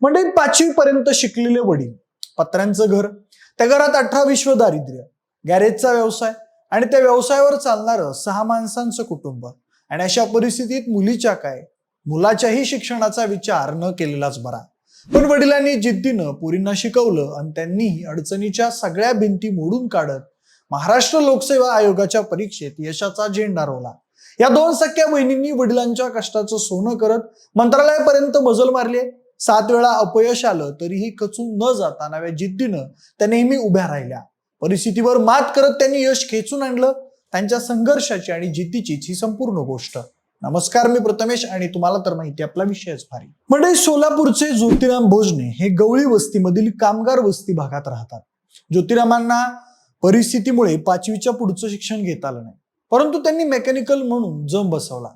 म्हणजे पाचवी पर्यंत शिकलेले वडील पत्र्यांचं घर त्या घरात अठरा विश्व दारिद्र्य गॅरेजचा व्यवसाय आणि त्या व्यवसायावर चालणारं सहा माणसांचं कुटुंब. आणि अशा परिस्थितीत मुलीच्या काय? मुलाच्याही शिक्षणाचा विचार न केलेलाच बरा. पण वडिलांनी जिद्दीनं पुरींना शिकवलं आणि त्यांनी अडचणीच्या सगळ्या भिंती मोडून काढत महाराष्ट्र लोकसेवा आयोगाच्या परीक्षेत यशाचा झेंडा रोवला. या दोन सख्या बहिणींनी वडिलांच्या कष्टाचं सोनं करत मंत्रालयापर्यंत मजल मारली सात वेळा अपयश आलं तरीही खचून न जाता नव्या जिद्दीनं त्या नेहमी उभ्या राहिल्या. परिस्थितीवर मात करत त्यांनी यश खेचून आणलं. त्यांच्या संघर्षाची आणि जिद्दीचीच ही संपूर्ण गोष्ट. नमस्कार मी प्रथमेश आणि तुम्हाला तर माहिती आपला विषयच भारी. म्हणजे सोलापूरचे ज्योतिराम भोजने हे गवळी वस्तीमधील कामगार वस्ती भागात राहतात. ज्योतिरामांना परिस्थितीमुळे पाचवीच्या पुढचं शिक्षण घेता आलं नाही. परंतु त्यांनी मेकॅनिकल म्हणून जम बसवला.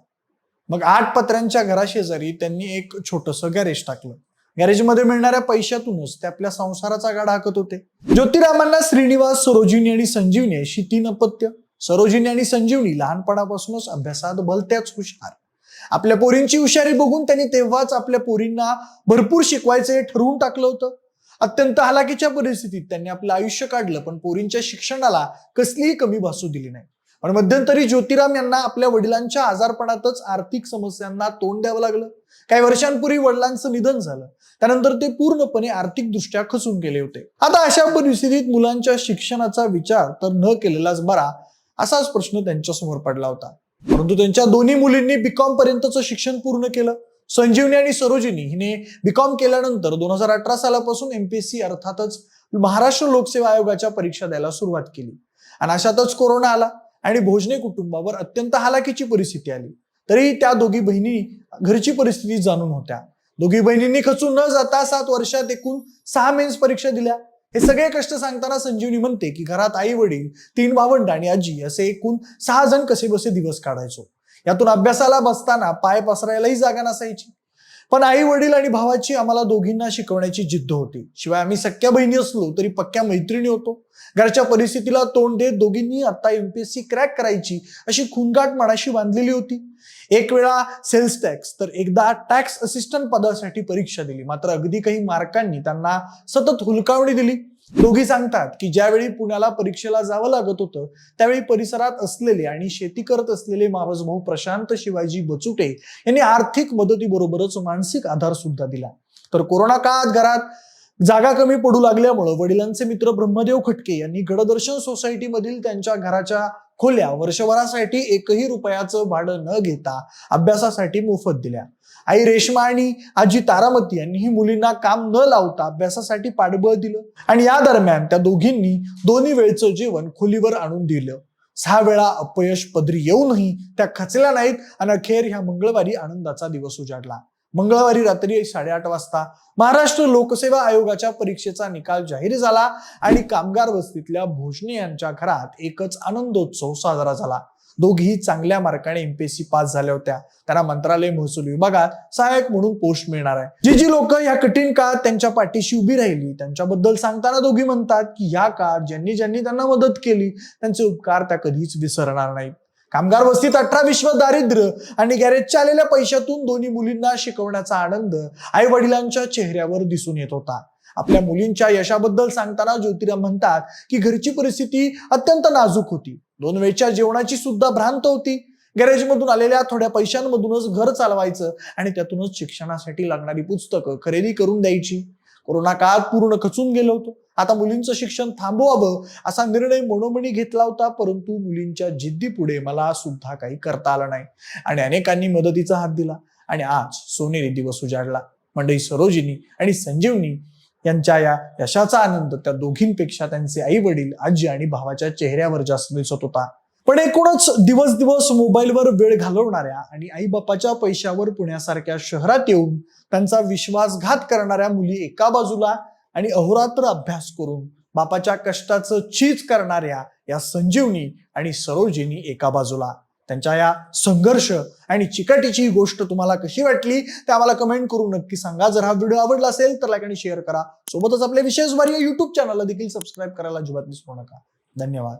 मग आठ पत्र्यांच्या घराशेजारी त्यांनी एक छोटस गॅरेज टाकलं. गॅरेजमध्ये मिळणाऱ्या पैशातूनच ते आपल्या संसाराचा गाडा हाकत होते. ज्योतिरामांना श्रीनिवास सरोजिनी आणि संजीवनी अशी तीन अपत्य. सरोजिनी आणि संजीवनी लहानपणापासूनच अभ्यासात भलत्याच हुशार. आपल्या पोरींची हुशारी बघून त्यांनी तेव्हाच आपल्या पोरींना भरपूर शिकवायचे ठरवून टाकलं होतं. अत्यंत हलाखीच्या परिस्थितीत त्यांनी आपलं आयुष्य काढलं पण पोरींच्या शिक्षणाला कसलीही कमी भासू दिली नाही. पण मध्यंतरी ज्योतिराम यांना आपल्या वडिलांच्या आजारपणातच आर्थिक समस्यांना तोंड द्यावं लागलं. काही वर्षांपूर्वी वडिलांचं निधन झालं. त्यानंतर ते पूर्णपणे आर्थिकदृष्ट्या खचून गेले होते. आता अशा परिस्थितीत मुलांच्या शिक्षणाचा विचार तर न केलेलाच बरा असाच प्रश्न त्यांच्यासमोर पडला होता. परंतु त्यांच्या दोन्ही मुलींनी बीकॉम पर्यंतचं शिक्षण पूर्ण केलं. संजीवनी आणि सरोजिनी हिने बीकॉम केल्यानंतर दोन हजार अठरा सालापासून एमपीएससी अर्थातच महाराष्ट्र लोकसेवा आयोगाच्या परीक्षा द्यायला सुरुवात केली. आणि अशातच कोरोना आला. आणि भोजने कुटुंबावर अत्यंत हालाकीची परिस्थिती आली. तरी त्या दोघी बहिणी घरची परिस्थिती जाणून होत्या. दोघी बहिणींनी खचून न जाता सात वर्षात एकूण सहा मेन्स परीक्षा दिल्या. हे सगळे कष्ट सांगताना संजीवनी म्हणते की घरात आई वडील तीन भावंड आणि आजी असे एकूण सहा जण कसे बसे दिवस काढायचो. यातून अभ्यासाला बसताना पाय पसरायलाही जागा नसायची. पण आई वडील आणि भावाची आम्हाला दोघींना शिकवण्याची जिद्द होती. शिवाय आम्ही सख्या बहिणी असलो तरी पक्क्या मैत्रिणी होतो. घरच्या परिस्थितीला तोंड देत दोघींनी आता एमपीएससी क्रॅक करायची अशी खुनगाट मनाशी बांधलेली होती. एक वेळा सेल्स टॅक्स तर एकदा टॅक्स असिस्टंट पदासाठी परीक्षा दिली. मात्र अगदी काही मार्कांनी त्यांना सतत हुलकावणी दिली. दोघी सांगतात की ज्यावेळी पुण्याला परीक्षेला जावं लागत होतं त्यावेळी परिसरात असलेले आणि शेती करत असलेले मावसभाऊ प्रशांत शिवाजी बचुटे यांनी आर्थिक मदतीबरोबरच मानसिक आधार सुद्धा दिला. तर कोरोना काळात घरात जागा कमी पडू लागल्यामुळं वडिलांचे मित्र ब्रह्मदेव खटके यांनी गडदर्शन सोसायटीमधील त्यांच्या घराच्या खोल्या वर्षभरासाठी एकही रुपयाचं भाडं न घेता अभ्यासासाठी मोफत दिल्या. आई रेश्मा आणि आजी तारामती यांनीही मुलींना काम न लावता अभ्यासासाठी पाठबळ दिलं आणि या दरम्यान त्या दोघींनी दोन्ही वेळचं जेवण खोलीवर आणून दिलं. सहा वेळा अपयश पदरी येऊनही त्या खचल्या नाहीत आणि अखेर ह्या मंगळवारी आनंदाचा दिवस उजाडला. मंगळवारी रात्री साडेआठ वाजता महाराष्ट्र लोकसेवा आयोगाच्या परीक्षेचा निकाल जाहीर झाला आणि कामगार वस्तीतल्या भोजने यांच्या घरात एकच आनंदोत्सव साजरा झाला. दोघीही चांगल्या मार्काने एमपीएससी पास झाल्या होत्या. त्यांना मंत्रालय महसूल विभागात सहाय्यक म्हणून पोस्ट मिळणार आहे. जी जी लोक या कठीण काळात त्यांच्या पाठीशी उभी राहिली त्यांच्याबद्दल सांगताना दोघी म्हणतात की या काळात ज्यांनी ज्यांनी त्यांना मदत केली त्यांचे उपकार त्या कधीच विसरणार नाहीत. कामगार वस्तीत अठरा विश्व दारिद्र्य आणि गॅरेजच्या आलेल्या पैशातून दोन्ही मुलींना शिकवण्याचा आनंद आई वडिलांच्या चेहऱ्यावर दिसून येत होता. आपल्या मुलींच्या यशाबद्दल सांगताना ज्योतिराम म्हणतात की घरची परिस्थिती अत्यंत नाजूक होती. दोन वेळच्या जेवणाची सुद्धा भ्रांत होती. गॅरेजमधून आलेल्या थोड्या पैशांमधूनच घर चालवायचं आणि त्यातूनच शिक्षणासाठी लागणारी पुस्तकं खरेदी करून द्यायची. कोरोना काळात पूर्ण खचून गेलो होतो. आता मुलींचं शिक्षण थांबवावं असा निर्णय मनोमनी घेतला होता परंतु मुलींच्या जिद्दीपुढे मला सुद्धा काही करता आलं नाही. आणि अनेकांनी मदतीचा हात दिला आणि आज सोनेरी दिवस उजाडला. मंडई सरोजिनी आणि संजीवनी यांच्या या यशाचा आनंद त्या दोघींपेक्षा त्यांचे आई वडील आजी आणि भावाच्या चेहऱ्यावर जास्त दिसत होता. पण एकूणच दिवस दिवस मोबाईलवर वेळ घालवणाऱ्या आणि आई बापाच्या पैशावर पुण्यासारख्या शहरात येऊन त्यांचा विश्वासघात करणाऱ्या मुली एका बाजूला आणि अहोरात्र अभ्यास करून बापाच्या कष्टाचं चीज करणाऱ्या या संजीवनी आणि सरोजिनी एका बाजूला. त्यांच्या या संघर्ष आणि चिकाटीची ही गोष्ट तुम्हाला कशी वाटली ते आम्हाला कमेंट करून नक्की सांगा. जर हा व्हिडिओ आवडला असेल तर लाईक आणि शेअर करा. सोबतच आपल्या विशेष वारी युट्यूब चॅनलला देखील सबस्क्राईब करायला अजिबात विसरू नका. धन्यवाद.